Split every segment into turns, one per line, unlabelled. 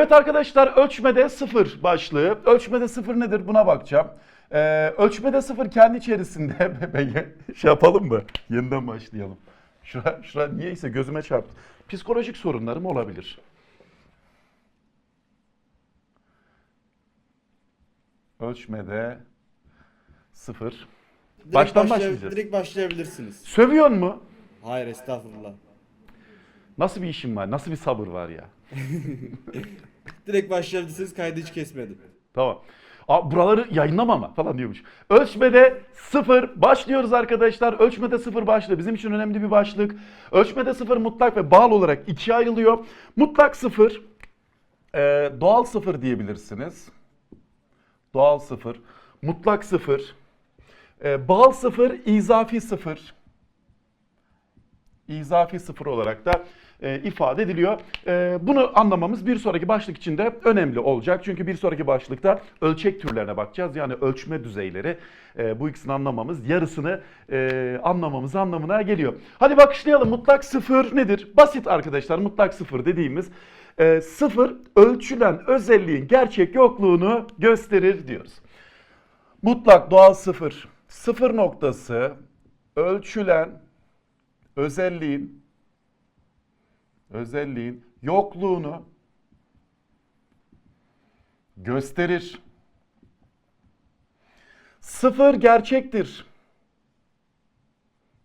Evet arkadaşlar ölçmede sıfır başlığı. Ölçmede sıfır nedir buna bakacağım. Ee, ölçmede sıfır kendi içerisinde şey yapalım mı? Yeniden başlayalım. Şura, şura niyeyse gözüme çarptı. Psikolojik sorunlarım olabilir. Ölçmede sıfır.
Direkt
Baştan
başlay-
başlayacağız.
Direkt başlayabilirsiniz.
Sövüyor mu?
Hayır estağfurullah.
Nasıl bir işim var? Nasıl bir sabır var ya?
Direkt başlayabilirsiniz kaydı hiç kesmedim.
Tamam. Aa, buraları yayınlamama falan diyormuş. Ölçmede sıfır başlıyoruz arkadaşlar. Ölçmede sıfır başlığı bizim için önemli bir başlık. Ölçmede sıfır mutlak ve bağlı olarak ikiye ayrılıyor. Mutlak sıfır, e, doğal sıfır diyebilirsiniz. Doğal sıfır, mutlak sıfır, e, bağıl sıfır, izafi sıfır. İzafi sıfır olarak da e, ifade ediliyor. E, bunu anlamamız bir sonraki başlık için de önemli olacak. Çünkü bir sonraki başlıkta ölçek türlerine bakacağız. Yani ölçme düzeyleri. E, bu ikisini anlamamız yarısını e, anlamamız anlamına geliyor. Hadi bakışlayalım. Mutlak sıfır nedir? Basit arkadaşlar. Mutlak sıfır dediğimiz e, sıfır ölçülen özelliğin gerçek yokluğunu gösterir diyoruz. Mutlak doğal sıfır. Sıfır noktası ölçülen özelliğin özelliğin yokluğunu gösterir. Sıfır gerçektir.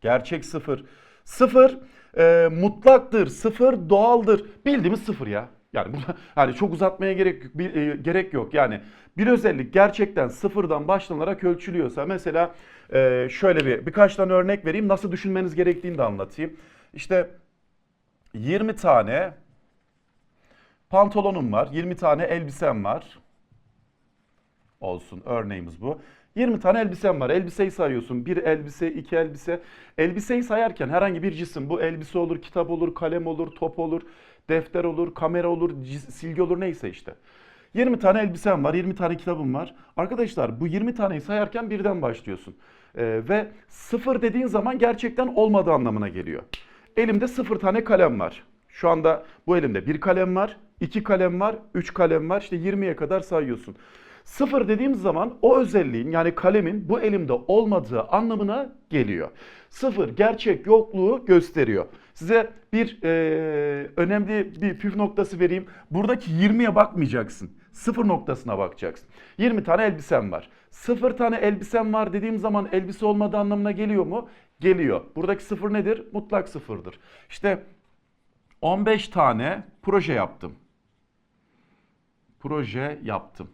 Gerçek sıfır. Sıfır e, mutlaktır. Sıfır doğaldır. Bildiğimiz sıfır ya. Yani burada hani çok uzatmaya gerek bir, e, gerek yok. Yani bir özellik gerçekten sıfırdan başlanarak ölçülüyorsa mesela e, şöyle bir birkaç tane örnek vereyim. Nasıl düşünmeniz gerektiğini de anlatayım. İşte 20 tane pantolonum var, 20 tane elbisem var. Olsun örneğimiz bu. 20 tane elbisem var. Elbiseyi sayıyorsun. Bir elbise, iki elbise. Elbiseyi sayarken herhangi bir cisim bu elbise olur, kitap olur, kalem olur, top olur, defter olur, kamera olur, silgi olur neyse işte. 20 tane elbisem var, 20 tane kitabım var. Arkadaşlar bu 20 taneyi sayarken birden başlıyorsun. Ee, ve sıfır dediğin zaman gerçekten olmadığı anlamına geliyor. Elimde sıfır tane kalem var. Şu anda bu elimde bir kalem var, iki kalem var, üç kalem var. İşte 20'ye kadar sayıyorsun. Sıfır dediğim zaman o özelliğin yani kalemin bu elimde olmadığı anlamına geliyor. Sıfır gerçek yokluğu gösteriyor. Size bir eee, önemli bir püf noktası vereyim. Buradaki 20'ye bakmayacaksın. Sıfır noktasına bakacaksın. 20 tane elbisem var. Sıfır tane elbisem var dediğim zaman elbise olmadığı anlamına geliyor mu? Geliyor. Buradaki sıfır nedir? Mutlak sıfırdır. İşte 15 tane proje yaptım. Proje yaptım.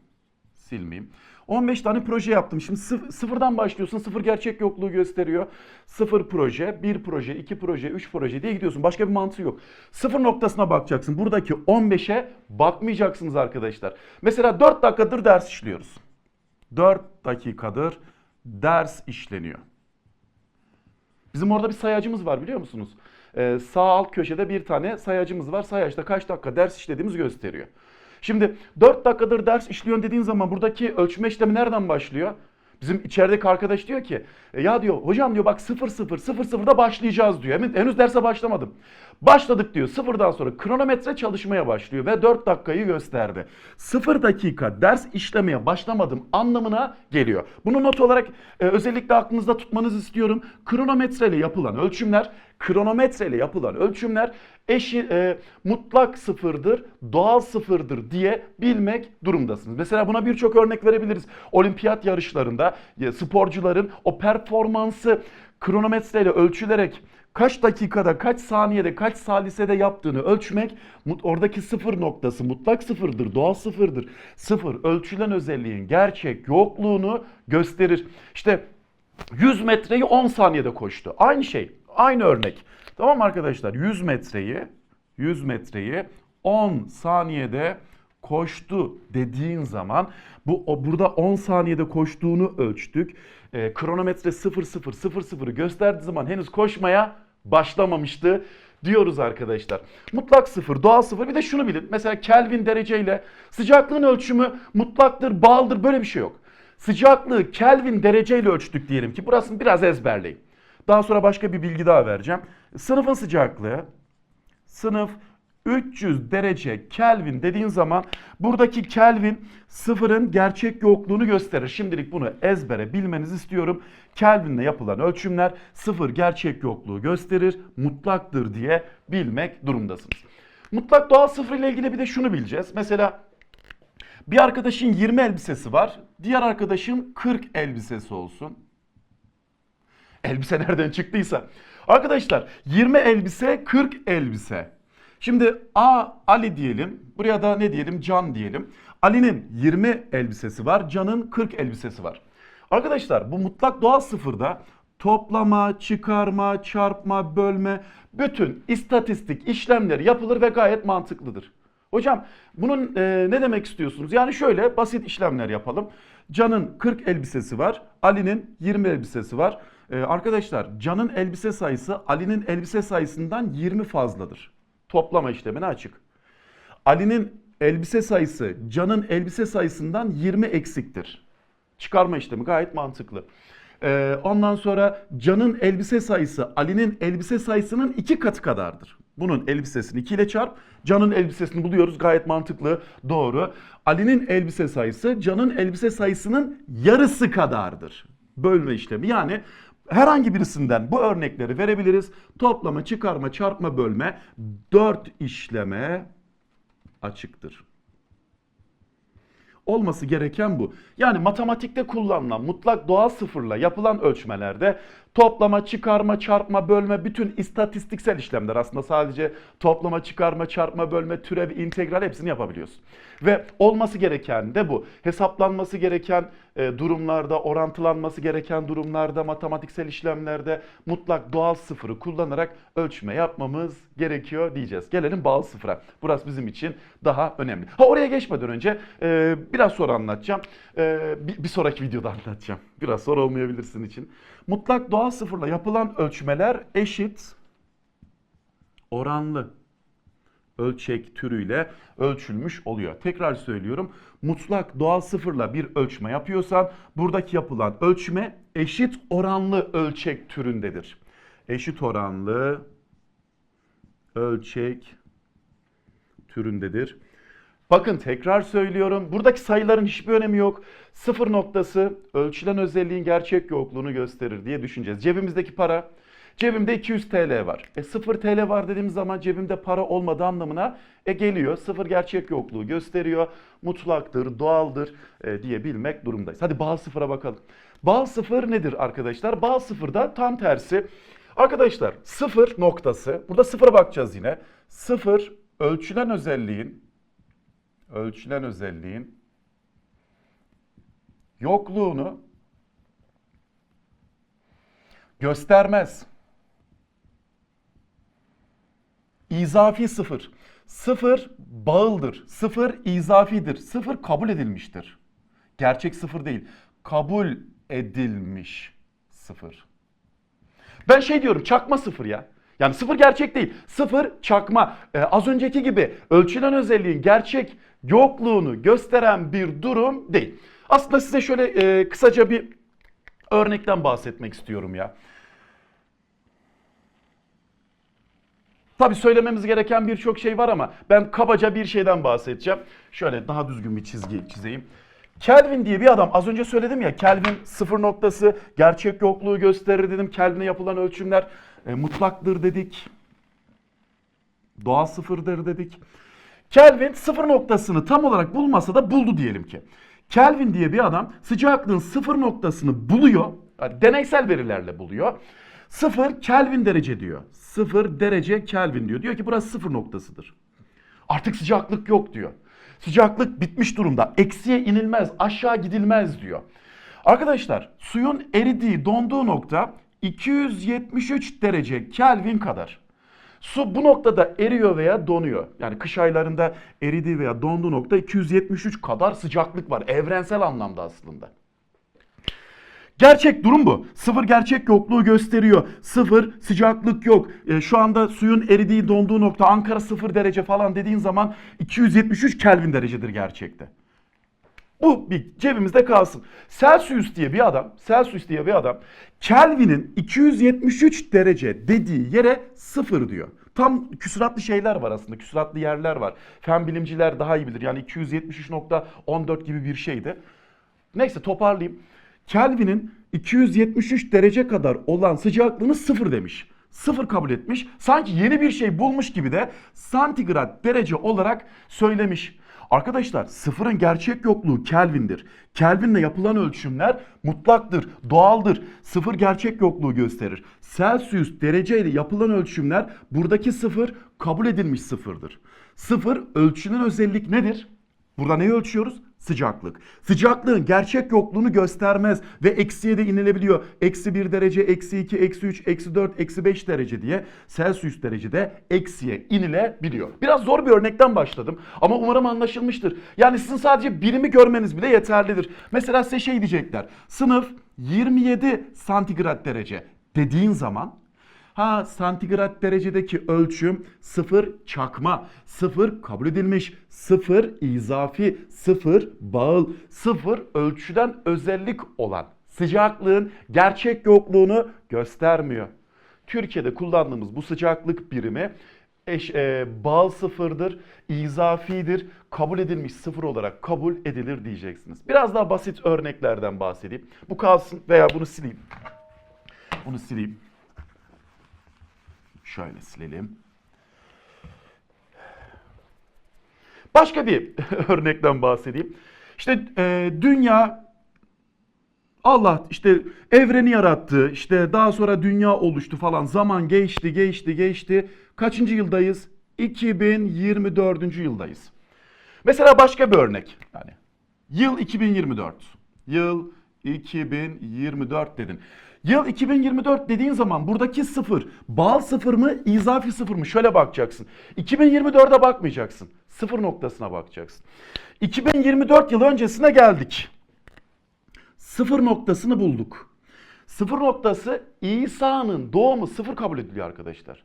Silmeyeyim. 15 tane proje yaptım. Şimdi sıf- sıfırdan başlıyorsun. Sıfır gerçek yokluğu gösteriyor. Sıfır proje, bir proje, iki proje, üç proje diye gidiyorsun. Başka bir mantığı yok. Sıfır noktasına bakacaksın. Buradaki 15'e bakmayacaksınız arkadaşlar. Mesela 4 dakikadır ders işliyoruz. 4 dakikadır ders işleniyor. Bizim orada bir sayacımız var biliyor musunuz? Ee, sağ alt köşede bir tane sayacımız var. Sayaçta kaç dakika ders işlediğimizi gösteriyor. Şimdi 4 dakikadır ders işliyorsun dediğin zaman buradaki ölçme işlemi nereden başlıyor? Bizim içerideki arkadaş diyor ki "E ya diyor hocam diyor bak 0 0 0 0'da başlayacağız diyor. Henüz, henüz derse başlamadım. Başladık diyor. Sıfırdan sonra kronometre çalışmaya başlıyor ve 4 dakikayı gösterdi. 0 dakika ders işlemeye başlamadım anlamına geliyor. Bunu not olarak e, özellikle aklınızda tutmanızı istiyorum. Kronometreyle yapılan ölçümler, kronometreyle yapılan ölçümler eşi e, mutlak sıfırdır, doğal sıfırdır diye bilmek durumdasınız. Mesela buna birçok örnek verebiliriz. Olimpiyat yarışlarında e, sporcuların o performansı kronometreyle ölçülerek kaç dakikada, kaç saniyede, kaç salisede yaptığını ölçmek oradaki sıfır noktası mutlak sıfırdır, doğal sıfırdır. Sıfır ölçülen özelliğin gerçek yokluğunu gösterir. İşte 100 metreyi 10 saniyede koştu. Aynı şey, aynı örnek. Tamam arkadaşlar? 100 metreyi 100 metreyi 10 saniyede koştu dediğin zaman bu o, burada 10 saniyede koştuğunu ölçtük. Ee, kronometre 0000'ı gösterdiği zaman henüz koşmaya başlamamıştı diyoruz arkadaşlar. Mutlak sıfır, doğal sıfır. Bir de şunu bilin. Mesela Kelvin dereceyle sıcaklığın ölçümü mutlaktır, bağlıdır böyle bir şey yok. Sıcaklığı Kelvin dereceyle ölçtük diyelim ki burasını biraz ezberleyin. Daha sonra başka bir bilgi daha vereceğim. Sınıfın sıcaklığı, sınıf 300 derece Kelvin dediğin zaman buradaki Kelvin sıfırın gerçek yokluğunu gösterir. Şimdilik bunu ezbere bilmenizi istiyorum. Kelvinle yapılan ölçümler sıfır gerçek yokluğu gösterir, mutlaktır diye bilmek durumdasınız. Mutlak doğal sıfır ile ilgili bir de şunu bileceğiz. Mesela bir arkadaşın 20 elbisesi var, diğer arkadaşın 40 elbisesi olsun. Elbise nereden çıktıysa. Arkadaşlar 20 elbise 40 elbise. Şimdi A Ali diyelim. Buraya da ne diyelim? Can diyelim. Ali'nin 20 elbisesi var. Can'ın 40 elbisesi var. Arkadaşlar bu mutlak doğal sıfırda toplama, çıkarma, çarpma, bölme bütün istatistik işlemler yapılır ve gayet mantıklıdır. Hocam bunun e, ne demek istiyorsunuz? Yani şöyle basit işlemler yapalım. Can'ın 40 elbisesi var. Ali'nin 20 elbisesi var. E, arkadaşlar Can'ın elbise sayısı Ali'nin elbise sayısından 20 fazladır. Toplama işlemine açık. Ali'nin elbise sayısı Can'ın elbise sayısından 20 eksiktir. Çıkarma işlemi gayet mantıklı. Ee, ondan sonra Can'ın elbise sayısı Ali'nin elbise sayısının iki katı kadardır. Bunun elbisesini 2 ile çarp. Can'ın elbisesini buluyoruz gayet mantıklı. Doğru. Ali'nin elbise sayısı Can'ın elbise sayısının yarısı kadardır. Bölme işlemi. Yani herhangi birisinden bu örnekleri verebiliriz. Toplama, çıkarma, çarpma, bölme 4 işleme açıktır. Olması gereken bu. Yani matematikte kullanılan mutlak doğal sıfırla yapılan ölçmelerde toplama, çıkarma, çarpma, bölme bütün istatistiksel işlemler aslında sadece toplama, çıkarma, çarpma, bölme, türev, integral hepsini yapabiliyorsun. Ve olması gereken de bu. Hesaplanması gereken e, durumlarda, orantılanması gereken durumlarda, matematiksel işlemlerde mutlak doğal sıfırı kullanarak ölçme yapmamız gerekiyor diyeceğiz. Gelelim bağlı sıfıra. Burası bizim için daha önemli. Ha oraya geçmeden önce e, biraz sonra anlatacağım. E, bir, sonraki videoda anlatacağım. Biraz sonra olmayabilirsin için. Mutlak doğal sıfırla yapılan ölçmeler eşit, oranlı ölçek türüyle ölçülmüş oluyor. Tekrar söylüyorum. Mutlak doğal sıfırla bir ölçme yapıyorsan buradaki yapılan ölçme eşit oranlı ölçek türündedir. Eşit oranlı ölçek türündedir. Bakın tekrar söylüyorum. Buradaki sayıların hiçbir önemi yok. Sıfır noktası ölçülen özelliğin gerçek yokluğunu gösterir diye düşüneceğiz. Cebimizdeki para Cebimde 200 TL var. E 0 TL var dediğimiz zaman cebimde para olmadığı anlamına e geliyor. Sıfır gerçek yokluğu gösteriyor. Mutlaktır, doğaldır e, diye bilmek durumdayız. Hadi bağ sıfıra bakalım. Bağ sıfır nedir arkadaşlar? Bağ sıfırda tam tersi. Arkadaşlar sıfır noktası. Burada sıfıra bakacağız yine. Sıfır ölçülen özelliğin ölçülen özelliğin yokluğunu göstermez. İzafi sıfır. Sıfır bağıldır. Sıfır izafidir. Sıfır kabul edilmiştir. Gerçek sıfır değil. Kabul edilmiş sıfır. Ben şey diyorum çakma sıfır ya. Yani sıfır gerçek değil. Sıfır çakma. Ee, az önceki gibi ölçülen özelliğin gerçek yokluğunu gösteren bir durum değil. Aslında size şöyle e, kısaca bir örnekten bahsetmek istiyorum ya. Tabii söylememiz gereken birçok şey var ama ben kabaca bir şeyden bahsedeceğim. Şöyle daha düzgün bir çizgi çizeyim. Kelvin diye bir adam az önce söyledim ya Kelvin sıfır noktası gerçek yokluğu gösterir dedim. Kelvin'e yapılan ölçümler e, mutlaktır dedik. Doğal sıfırdır dedik. Kelvin sıfır noktasını tam olarak bulmasa da buldu diyelim ki. Kelvin diye bir adam sıcaklığın sıfır noktasını buluyor. Deneysel verilerle buluyor. Sıfır Kelvin derece diyor. Sıfır derece Kelvin diyor. Diyor ki burası sıfır noktasıdır. Artık sıcaklık yok diyor. Sıcaklık bitmiş durumda. Eksiye inilmez, aşağı gidilmez diyor. Arkadaşlar suyun eridiği, donduğu nokta 273 derece Kelvin kadar. Su bu noktada eriyor veya donuyor. Yani kış aylarında eridiği veya donduğu nokta 273 kadar sıcaklık var. Evrensel anlamda aslında. Gerçek durum bu. Sıfır gerçek yokluğu gösteriyor. Sıfır sıcaklık yok. E, şu anda suyun eridiği donduğu nokta Ankara sıfır derece falan dediğin zaman 273 Kelvin derecedir gerçekte. Bu bir cebimizde kalsın. Celsius diye bir adam, Celsius diye bir adam Kelvin'in 273 derece dediği yere sıfır diyor. Tam küsuratlı şeyler var aslında. Küsuratlı yerler var. Fen bilimciler daha iyi bilir. Yani 273.14 gibi bir şeydi. Neyse toparlayayım. Kelvin'in 273 derece kadar olan sıcaklığını sıfır demiş. Sıfır kabul etmiş. Sanki yeni bir şey bulmuş gibi de santigrat derece olarak söylemiş. Arkadaşlar sıfırın gerçek yokluğu Kelvin'dir. Kelvin'le yapılan ölçümler mutlaktır, doğaldır. Sıfır gerçek yokluğu gösterir. Celsius dereceyle yapılan ölçümler buradaki sıfır kabul edilmiş sıfırdır. Sıfır ölçülen özellik nedir? Burada neyi ölçüyoruz? Sıcaklık. Sıcaklığın gerçek yokluğunu göstermez ve eksiye de inilebiliyor. Eksi 1 derece, eksi 2, eksi 3, eksi 4, eksi 5 derece diye Celsius derecede eksiye inilebiliyor. Biraz zor bir örnekten başladım ama umarım anlaşılmıştır. Yani sizin sadece birimi görmeniz bile yeterlidir. Mesela size şey diyecekler. Sınıf 27 santigrat derece dediğin zaman Ha santigrat derecedeki ölçüm sıfır çakma, sıfır kabul edilmiş, sıfır izafi, sıfır bağıl, sıfır ölçüden özellik olan sıcaklığın gerçek yokluğunu göstermiyor. Türkiye'de kullandığımız bu sıcaklık birimi eş, e, bağıl sıfırdır, izafidir, kabul edilmiş sıfır olarak kabul edilir diyeceksiniz. Biraz daha basit örneklerden bahsedeyim. Bu kalsın veya bunu sileyim. Bunu sileyim. Şöyle silelim. Başka bir örnekten bahsedeyim. İşte e, dünya Allah işte evreni yarattı. İşte daha sonra dünya oluştu falan. Zaman geçti, geçti, geçti. Kaçıncı yıldayız? 2024. yıldayız. Mesela başka bir örnek. Yani yıl 2024. Yıl 2024 dedin. Yıl 2024 dediğin zaman buradaki sıfır bağ sıfır mı izafi sıfır mı? Şöyle bakacaksın. 2024'e bakmayacaksın. Sıfır noktasına bakacaksın. 2024 yıl öncesine geldik. Sıfır noktasını bulduk. Sıfır noktası İsa'nın doğumu sıfır kabul ediliyor arkadaşlar.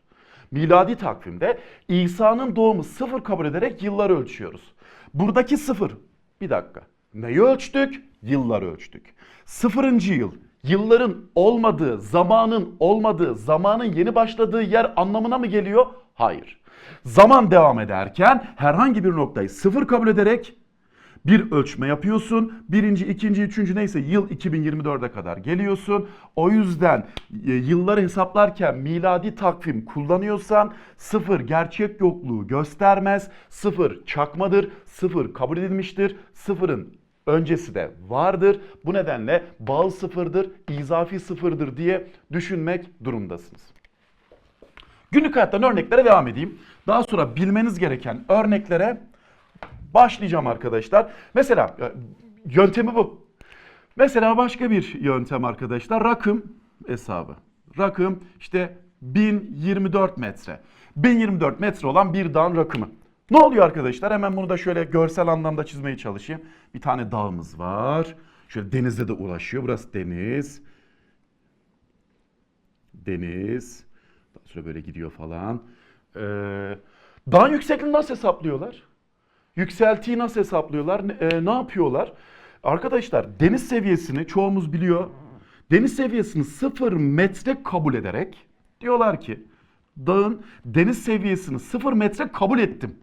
Miladi takvimde İsa'nın doğumu sıfır kabul ederek yılları ölçüyoruz. Buradaki sıfır, bir dakika. Neyi ölçtük? Yılları ölçtük. Sıfırıncı yıl, yılların olmadığı, zamanın olmadığı, zamanın yeni başladığı yer anlamına mı geliyor? Hayır. Zaman devam ederken herhangi bir noktayı sıfır kabul ederek bir ölçme yapıyorsun. Birinci, ikinci, üçüncü neyse yıl 2024'e kadar geliyorsun. O yüzden e, yılları hesaplarken miladi takvim kullanıyorsan sıfır gerçek yokluğu göstermez. Sıfır çakmadır. Sıfır kabul edilmiştir. Sıfırın öncesi de vardır. Bu nedenle bağıl sıfırdır, izafi sıfırdır diye düşünmek durumdasınız. Günlük hayattan örneklere devam edeyim. Daha sonra bilmeniz gereken örneklere başlayacağım arkadaşlar. Mesela e, yöntemi bu. Mesela başka bir yöntem arkadaşlar. Rakım hesabı. Rakım işte 1024 metre. 1024 metre olan bir dağın rakımı. Ne oluyor arkadaşlar? Hemen bunu da şöyle görsel anlamda çizmeye çalışayım. Bir tane dağımız var. Şöyle denizde de ulaşıyor. Burası deniz. Deniz. Daha sonra böyle gidiyor falan. Ee, dağın yüksekliğini nasıl hesaplıyorlar? Yükseltiyi nasıl hesaplıyorlar? E, ne yapıyorlar? Arkadaşlar deniz seviyesini çoğumuz biliyor. Deniz seviyesini sıfır metre kabul ederek diyorlar ki dağın deniz seviyesini sıfır metre kabul ettim.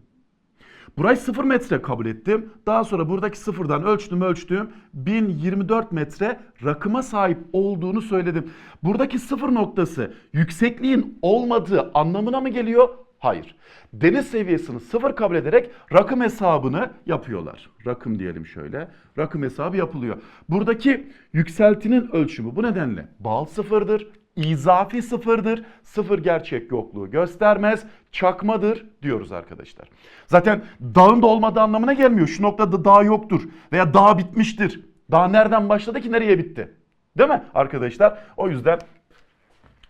Burayı 0 metre kabul ettim. Daha sonra buradaki sıfırdan ölçtüm ölçtüm. 1024 metre rakıma sahip olduğunu söyledim. Buradaki sıfır noktası yüksekliğin olmadığı anlamına mı geliyor? Hayır. Deniz seviyesini sıfır kabul ederek rakım hesabını yapıyorlar. Rakım diyelim şöyle. Rakım hesabı yapılıyor. Buradaki yükseltinin ölçümü bu nedenle bal sıfırdır. İzafi sıfırdır. Sıfır gerçek yokluğu göstermez. Çakmadır diyoruz arkadaşlar. Zaten dağın da olmadığı anlamına gelmiyor. Şu noktada dağ yoktur veya dağ bitmiştir. Dağ nereden başladı ki nereye bitti? Değil mi arkadaşlar? O yüzden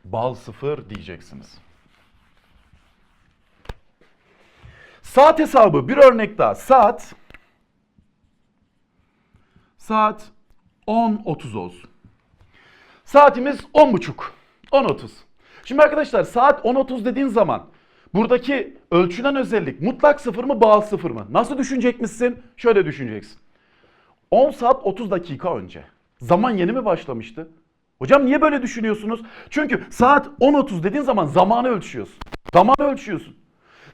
bal sıfır diyeceksiniz. Saat hesabı bir örnek daha. Saat saat 10.30 olsun. Saatimiz 10.30. 10.30. Şimdi arkadaşlar saat 10.30 dediğin zaman buradaki ölçülen özellik mutlak sıfır mı bağlı sıfır mı? Nasıl düşünecekmişsin? Şöyle düşüneceksin. 10 saat 30 dakika önce. Zaman yeni mi başlamıştı? Hocam niye böyle düşünüyorsunuz? Çünkü saat 10.30 dediğin zaman zamanı ölçüyorsun. Zamanı ölçüyorsun.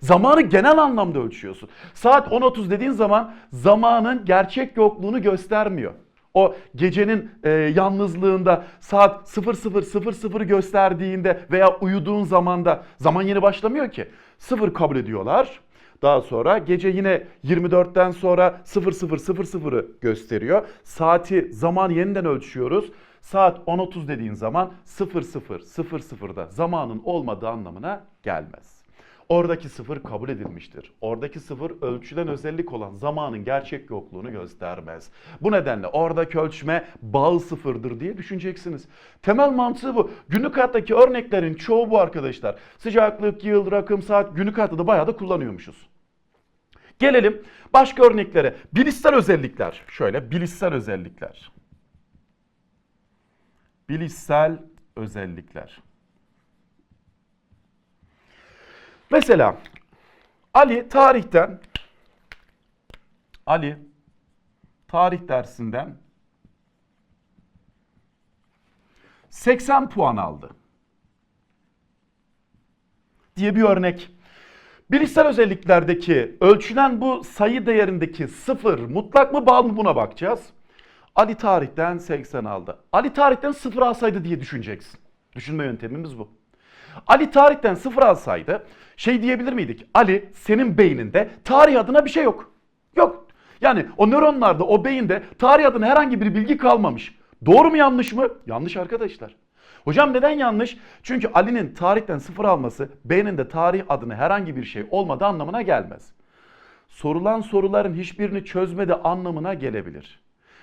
Zamanı genel anlamda ölçüyorsun. Saat 10.30 dediğin zaman zamanın gerçek yokluğunu göstermiyor. O gecenin e, yalnızlığında saat 00.00 gösterdiğinde veya uyuduğun zamanda zaman yeni başlamıyor ki. Sıfır kabul ediyorlar. Daha sonra gece yine 24'ten sonra 00.00'ı gösteriyor. Saati zaman yeniden ölçüyoruz. Saat 10.30 dediğin zaman 00.00'da zamanın olmadığı anlamına gelmez. Oradaki sıfır kabul edilmiştir. Oradaki sıfır ölçülen özellik olan zamanın gerçek yokluğunu göstermez. Bu nedenle oradaki ölçme bağ sıfırdır diye düşüneceksiniz. Temel mantığı bu. Günlük hayattaki örneklerin çoğu bu arkadaşlar. Sıcaklık, yıl, rakım, saat günlük hayatta da bayağı da kullanıyormuşuz. Gelelim başka örneklere. Bilişsel özellikler. Şöyle bilişsel özellikler. Bilişsel özellikler. Mesela Ali tarihten Ali tarih dersinden 80 puan aldı. Diye bir örnek. Bilişsel özelliklerdeki ölçülen bu sayı değerindeki sıfır mutlak mı bağlı mı buna bakacağız. Ali tarihten 80 aldı. Ali tarihten sıfır alsaydı diye düşüneceksin. Düşünme yöntemimiz bu. Ali tarihten sıfır alsaydı şey diyebilir miydik? Ali senin beyninde tarih adına bir şey yok. Yok. Yani o nöronlarda o beyinde tarih adına herhangi bir bilgi kalmamış. Doğru mu yanlış mı? Yanlış arkadaşlar. Hocam neden yanlış? Çünkü Ali'nin tarihten sıfır alması beyninde tarih adına herhangi bir şey olmadığı anlamına gelmez. Sorulan soruların hiçbirini çözmedi anlamına gelebilir.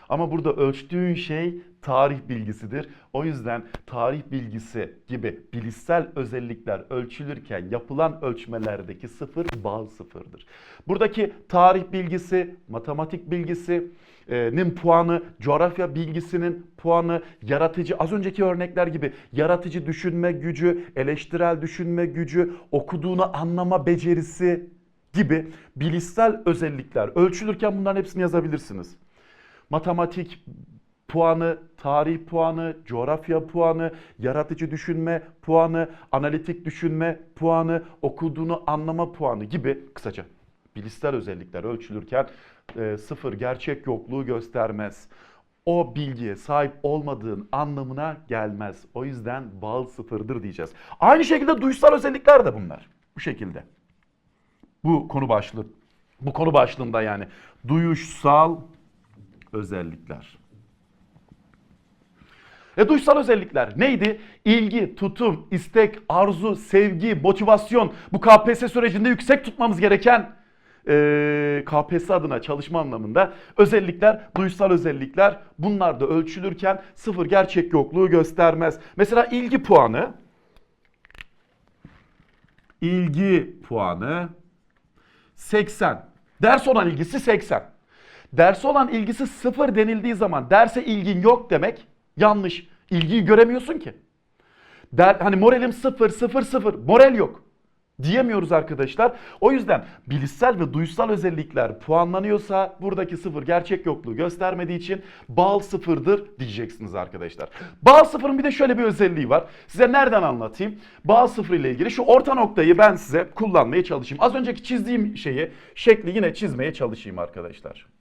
Ama burada ölçtüğün şey tarih bilgisidir. O yüzden tarih bilgisi gibi bilişsel özellikler ölçülürken yapılan ölçmelerdeki sıfır bağ sıfırdır. Buradaki tarih bilgisi, matematik bilgisinin puanı, coğrafya bilgisinin puanı, yaratıcı az önceki örnekler gibi yaratıcı düşünme gücü, eleştirel düşünme gücü, okuduğunu anlama becerisi gibi bilişsel özellikler ölçülürken bunların hepsini yazabilirsiniz matematik puanı, tarih puanı, coğrafya puanı, yaratıcı düşünme puanı, analitik düşünme puanı, okuduğunu anlama puanı gibi kısaca bilişsel özellikler ölçülürken e, sıfır gerçek yokluğu göstermez. O bilgiye sahip olmadığın anlamına gelmez. O yüzden bağ sıfırdır diyeceğiz. Aynı şekilde duysal özellikler de bunlar. Bu şekilde. Bu konu başlığı. Bu konu başlığında yani duyuşsal özellikler. E duysal özellikler neydi? İlgi, tutum, istek, arzu, sevgi, motivasyon. Bu KPSS sürecinde yüksek tutmamız gereken e, KPSS adına çalışma anlamında özellikler, duysal özellikler. Bunlar da ölçülürken sıfır gerçek yokluğu göstermez. Mesela ilgi puanı. İlgi puanı 80. Ders olan ilgisi 80. Derse olan ilgisi sıfır denildiği zaman derse ilgin yok demek yanlış. İlgiyi göremiyorsun ki. Der, hani moralim sıfır, sıfır, sıfır. Moral yok. Diyemiyoruz arkadaşlar. O yüzden bilişsel ve duysal özellikler puanlanıyorsa buradaki sıfır gerçek yokluğu göstermediği için bal sıfırdır diyeceksiniz arkadaşlar. Bal sıfırın bir de şöyle bir özelliği var. Size nereden anlatayım? Bal sıfır ile ilgili şu orta noktayı ben size kullanmaya çalışayım. Az önceki çizdiğim şeyi, şekli yine çizmeye çalışayım arkadaşlar.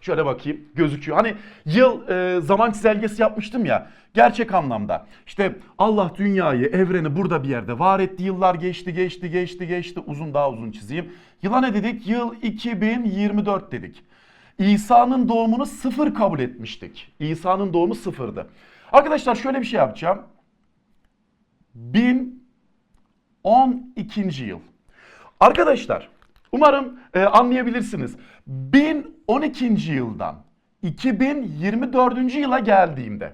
Şöyle bakayım gözüküyor. Hani yıl e, zaman çizelgesi yapmıştım ya gerçek anlamda. İşte Allah dünyayı, evreni burada bir yerde var etti. Yıllar geçti, geçti, geçti, geçti. Uzun daha uzun çizeyim. Yıla ne dedik? Yıl 2024 dedik. İsa'nın doğumunu sıfır kabul etmiştik. İsa'nın doğumu sıfırdı. Arkadaşlar şöyle bir şey yapacağım. 1012. yıl. Arkadaşlar umarım e, anlayabilirsiniz. 1012. yıldan 2024. yıla geldiğimde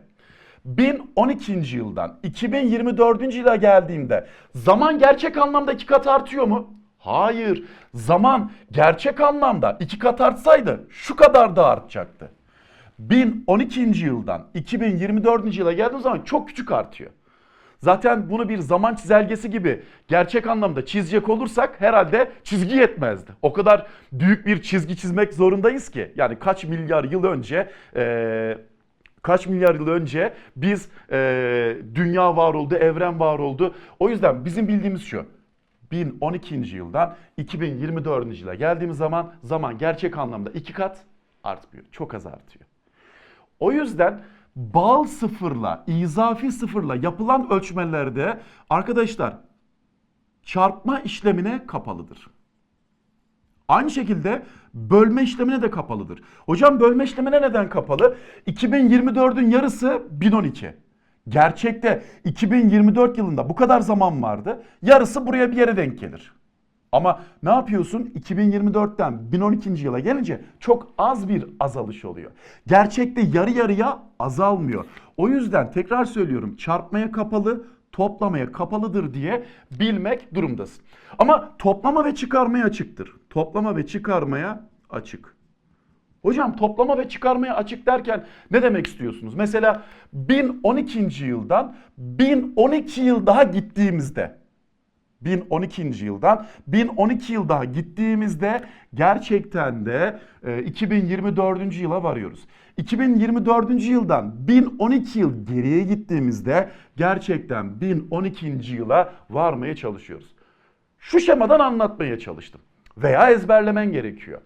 1012. yıldan 2024. yıla geldiğimde zaman gerçek anlamda iki kat artıyor mu? Hayır. Zaman gerçek anlamda iki kat artsaydı şu kadar da artacaktı. 1012. yıldan 2024. yıla geldiğim zaman çok küçük artıyor. Zaten bunu bir zaman çizelgesi gibi gerçek anlamda çizecek olursak herhalde çizgi yetmezdi. O kadar büyük bir çizgi çizmek zorundayız ki. Yani kaç milyar yıl önce eee, kaç milyar yıl önce biz eee, dünya var oldu, evren var oldu. O yüzden bizim bildiğimiz şu. 1012. yıldan 2024. yıla geldiğimiz zaman zaman gerçek anlamda iki kat artmıyor. Çok az artıyor. O yüzden bağıl sıfırla, izafi sıfırla yapılan ölçmelerde arkadaşlar çarpma işlemine kapalıdır. Aynı şekilde bölme işlemine de kapalıdır. Hocam bölme işlemine neden kapalı? 2024'ün yarısı 1012. Gerçekte 2024 yılında bu kadar zaman vardı. Yarısı buraya bir yere denk gelir. Ama ne yapıyorsun? 2024'ten 1012. yıla gelince çok az bir azalış oluyor. Gerçekte yarı yarıya azalmıyor. O yüzden tekrar söylüyorum çarpmaya kapalı, toplamaya kapalıdır diye bilmek durumdasın. Ama toplama ve çıkarmaya açıktır. Toplama ve çıkarmaya açık. Hocam toplama ve çıkarmaya açık derken ne demek istiyorsunuz? Mesela 1012. yıldan 1012 yıl daha gittiğimizde 1012. yıldan 1012 yıl daha gittiğimizde gerçekten de e, 2024. yıla varıyoruz. 2024. yıldan 1012 yıl geriye gittiğimizde gerçekten 1012. yıla varmaya çalışıyoruz. Şu şemadan anlatmaya çalıştım. Veya ezberlemen gerekiyor.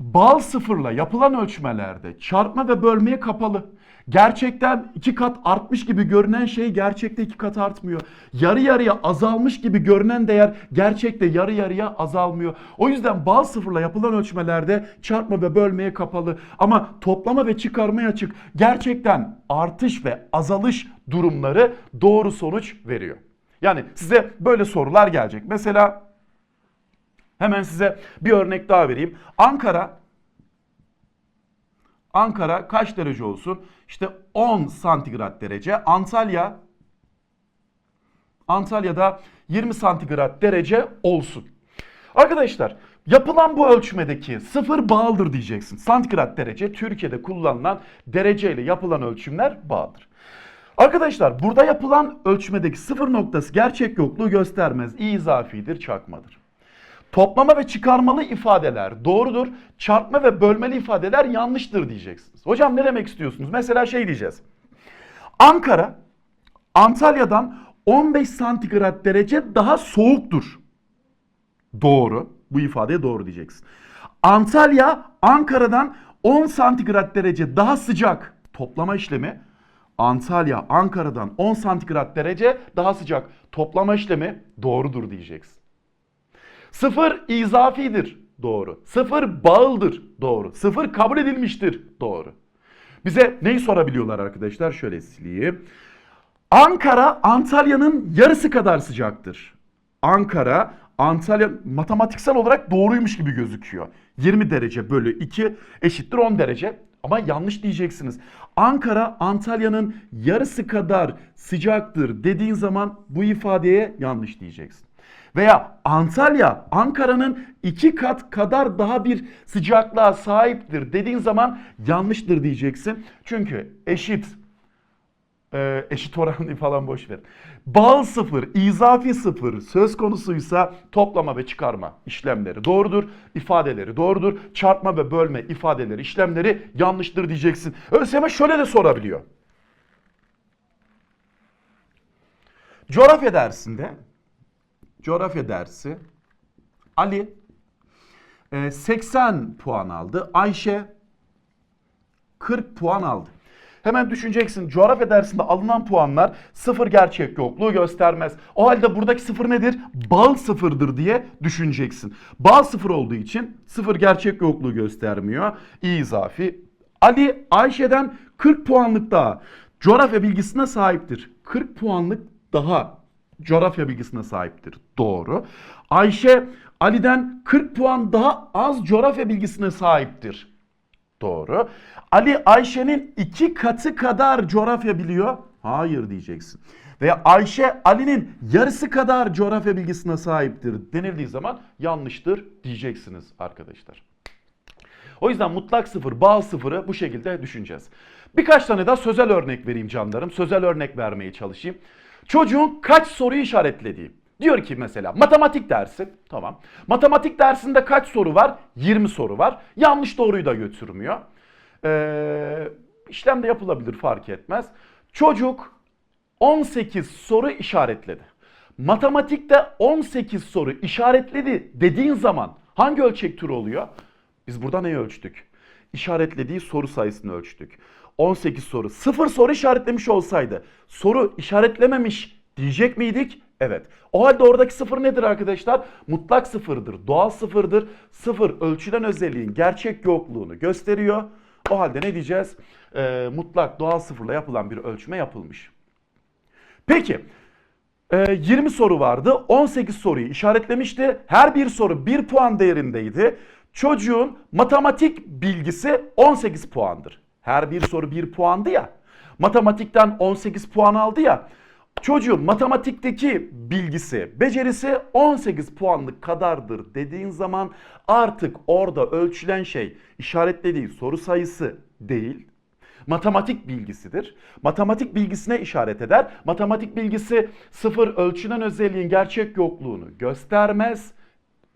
Bal sıfırla yapılan ölçmelerde çarpma ve bölmeye kapalı. Gerçekten iki kat artmış gibi görünen şey gerçekte iki kat artmıyor. Yarı yarıya azalmış gibi görünen değer gerçekte yarı yarıya azalmıyor. O yüzden bal sıfırla yapılan ölçmelerde çarpma ve bölmeye kapalı. Ama toplama ve çıkarmaya açık. Gerçekten artış ve azalış durumları doğru sonuç veriyor. Yani size böyle sorular gelecek. Mesela Hemen size bir örnek daha vereyim. Ankara Ankara kaç derece olsun? İşte 10 santigrat derece. Antalya Antalya'da 20 santigrat derece olsun. Arkadaşlar yapılan bu ölçmedeki sıfır bağlıdır diyeceksin. Santigrat derece Türkiye'de kullanılan dereceyle yapılan ölçümler bağlıdır. Arkadaşlar burada yapılan ölçmedeki sıfır noktası gerçek yokluğu göstermez. İzafidir, çakmadır. Toplama ve çıkarmalı ifadeler doğrudur. Çarpma ve bölmeli ifadeler yanlıştır diyeceksiniz. Hocam ne demek istiyorsunuz? Mesela şey diyeceğiz. Ankara Antalya'dan 15 santigrat derece daha soğuktur. Doğru. Bu ifadeye doğru diyeceksin. Antalya Ankara'dan 10 santigrat derece daha sıcak. Toplama işlemi. Antalya Ankara'dan 10 santigrat derece daha sıcak. Toplama işlemi doğrudur diyeceksin. Sıfır izafidir. Doğru. Sıfır bağıldır. Doğru. Sıfır kabul edilmiştir. Doğru. Bize neyi sorabiliyorlar arkadaşlar? Şöyle sileyim. Ankara Antalya'nın yarısı kadar sıcaktır. Ankara Antalya matematiksel olarak doğruymuş gibi gözüküyor. 20 derece bölü 2 eşittir 10 derece. Ama yanlış diyeceksiniz. Ankara Antalya'nın yarısı kadar sıcaktır dediğin zaman bu ifadeye yanlış diyeceksin. Veya Antalya Ankara'nın iki kat kadar daha bir sıcaklığa sahiptir dediğin zaman yanlıştır diyeceksin. Çünkü eşit e, eşit oranlı falan boş ver. Bağıl sıfır, izafi sıfır söz konusuysa toplama ve çıkarma işlemleri doğrudur. ifadeleri doğrudur. Çarpma ve bölme ifadeleri, işlemleri yanlıştır diyeceksin. ÖSYM şöyle de sorabiliyor. Coğrafya dersinde coğrafya dersi Ali e, 80 puan aldı. Ayşe 40 puan aldı. Hemen düşüneceksin coğrafya dersinde alınan puanlar sıfır gerçek yokluğu göstermez. O halde buradaki sıfır nedir? Bağ sıfırdır diye düşüneceksin. Bağ sıfır olduğu için sıfır gerçek yokluğu göstermiyor. İzafi. Ali Ayşe'den 40 puanlık daha coğrafya bilgisine sahiptir. 40 puanlık daha coğrafya bilgisine sahiptir. Doğru. Ayşe Ali'den 40 puan daha az coğrafya bilgisine sahiptir. Doğru. Ali Ayşe'nin iki katı kadar coğrafya biliyor. Hayır diyeceksin. Veya Ayşe Ali'nin yarısı kadar coğrafya bilgisine sahiptir denildiği zaman yanlıştır diyeceksiniz arkadaşlar. O yüzden mutlak sıfır, bağ sıfırı bu şekilde düşüneceğiz. Birkaç tane daha sözel örnek vereyim canlarım. Sözel örnek vermeye çalışayım. Çocuğun kaç soruyu işaretlediği. Diyor ki mesela matematik dersi. Tamam. Matematik dersinde kaç soru var? 20 soru var. Yanlış doğruyu da götürmüyor. Ee, işlem de yapılabilir fark etmez. Çocuk 18 soru işaretledi. Matematikte 18 soru işaretledi dediğin zaman hangi ölçek türü oluyor? Biz burada neyi ölçtük? İşaretlediği soru sayısını ölçtük. 18 soru. 0 soru işaretlemiş olsaydı soru işaretlememiş diyecek miydik? Evet. O halde oradaki sıfır nedir arkadaşlar? Mutlak sıfırdır, doğal sıfırdır. Sıfır ölçülen özelliğin gerçek yokluğunu gösteriyor. O halde ne diyeceğiz? Ee, mutlak doğal sıfırla yapılan bir ölçme yapılmış. Peki e, 20 soru vardı. 18 soruyu işaretlemişti. Her bir soru 1 puan değerindeydi. Çocuğun matematik bilgisi 18 puandır. Her bir soru 1 puandı ya. Matematikten 18 puan aldı ya. Çocuğun matematikteki bilgisi, becerisi 18 puanlık kadardır dediğin zaman artık orada ölçülen şey işaretlediği soru sayısı değil, matematik bilgisidir. Matematik bilgisine işaret eder. Matematik bilgisi sıfır ölçülen özelliğin gerçek yokluğunu göstermez.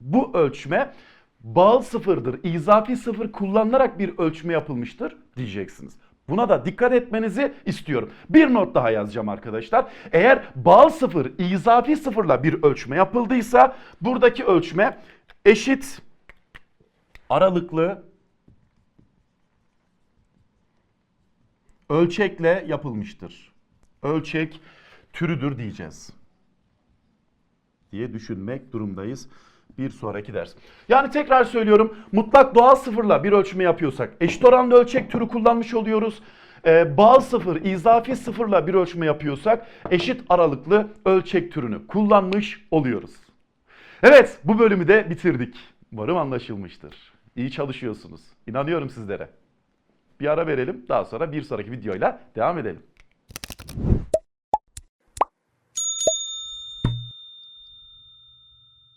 Bu ölçme bağıl sıfırdır, izafi sıfır kullanılarak bir ölçme yapılmıştır diyeceksiniz. Buna da dikkat etmenizi istiyorum. Bir not daha yazacağım arkadaşlar. Eğer bağıl sıfır, izafi sıfırla bir ölçme yapıldıysa buradaki ölçme eşit aralıklı ölçekle yapılmıştır. Ölçek türüdür diyeceğiz. Diye düşünmek durumdayız bir sonraki ders. Yani tekrar söylüyorum mutlak doğal sıfırla bir ölçme yapıyorsak eşit oranlı ölçek türü kullanmış oluyoruz. Ee, bağıl sıfır, izafi sıfırla bir ölçme yapıyorsak eşit aralıklı ölçek türünü kullanmış oluyoruz. Evet bu bölümü de bitirdik. Umarım anlaşılmıştır. İyi çalışıyorsunuz. İnanıyorum sizlere. Bir ara verelim. Daha sonra bir sonraki videoyla devam edelim.